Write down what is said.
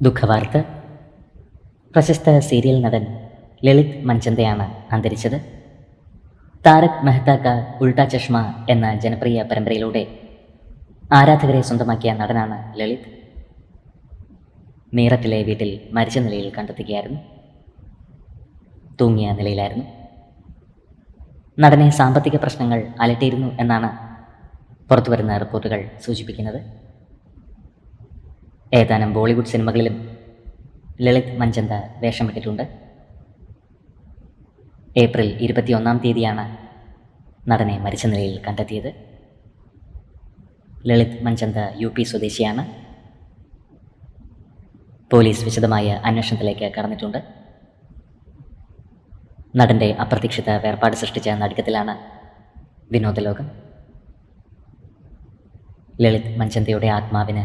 ദുഃഖവാർത്ത. പ്രശസ്ത സീരിയൽ നടൻ ലളിത് മഞ്ചന്തയാണ് അന്തരിച്ചത്. താരക് മെഹ്ത ക ഉൾട്ടാ ചഷ്മ എന്ന ജനപ്രിയ പരമ്പരയിലൂടെ ആരാധകരെ സ്വന്തമാക്കിയ നടനാണ് ലളിത്. മീററ്റിലെ വീട്ടിൽ മരിച്ച നിലയിൽ കണ്ടെത്തുകയായിരുന്നു. തൂങ്ങിയ നിലയിലായിരുന്നു. നടനെ സാമ്പത്തിക പ്രശ്നങ്ങൾ അലട്ടിയിരുന്നു എന്നാണ് പുറത്തുവരുന്ന റിപ്പോർട്ടുകൾ സൂചിപ്പിക്കുന്നത്. ഏതാനും ബോളിവുഡ് സിനിമകളിലും ലളിത് മഞ്ചന്ത വേഷമിട്ടിട്ടുണ്ട് ഏപ്രിൽ ഇരുപത്തിയൊന്നാം തീയതിയാണ് നടനെ മരിച്ച നിലയിൽ കണ്ടെത്തിയത്. ലളിത് മഞ്ചന്ത യു പി സ്വദേശിയാണ്. പോലീസ് വിശദമായ അന്വേഷണത്തിലേക്ക് കടന്നിട്ടുണ്ട്. നടന്റെ അപ്രതീക്ഷിത വേർപാട് സൃഷ്ടിച്ച നടുക്കത്തിലാണ് വിനോദലോകം ലളിത് മഞ്ചന്തയുടെ ആത്മാവിന്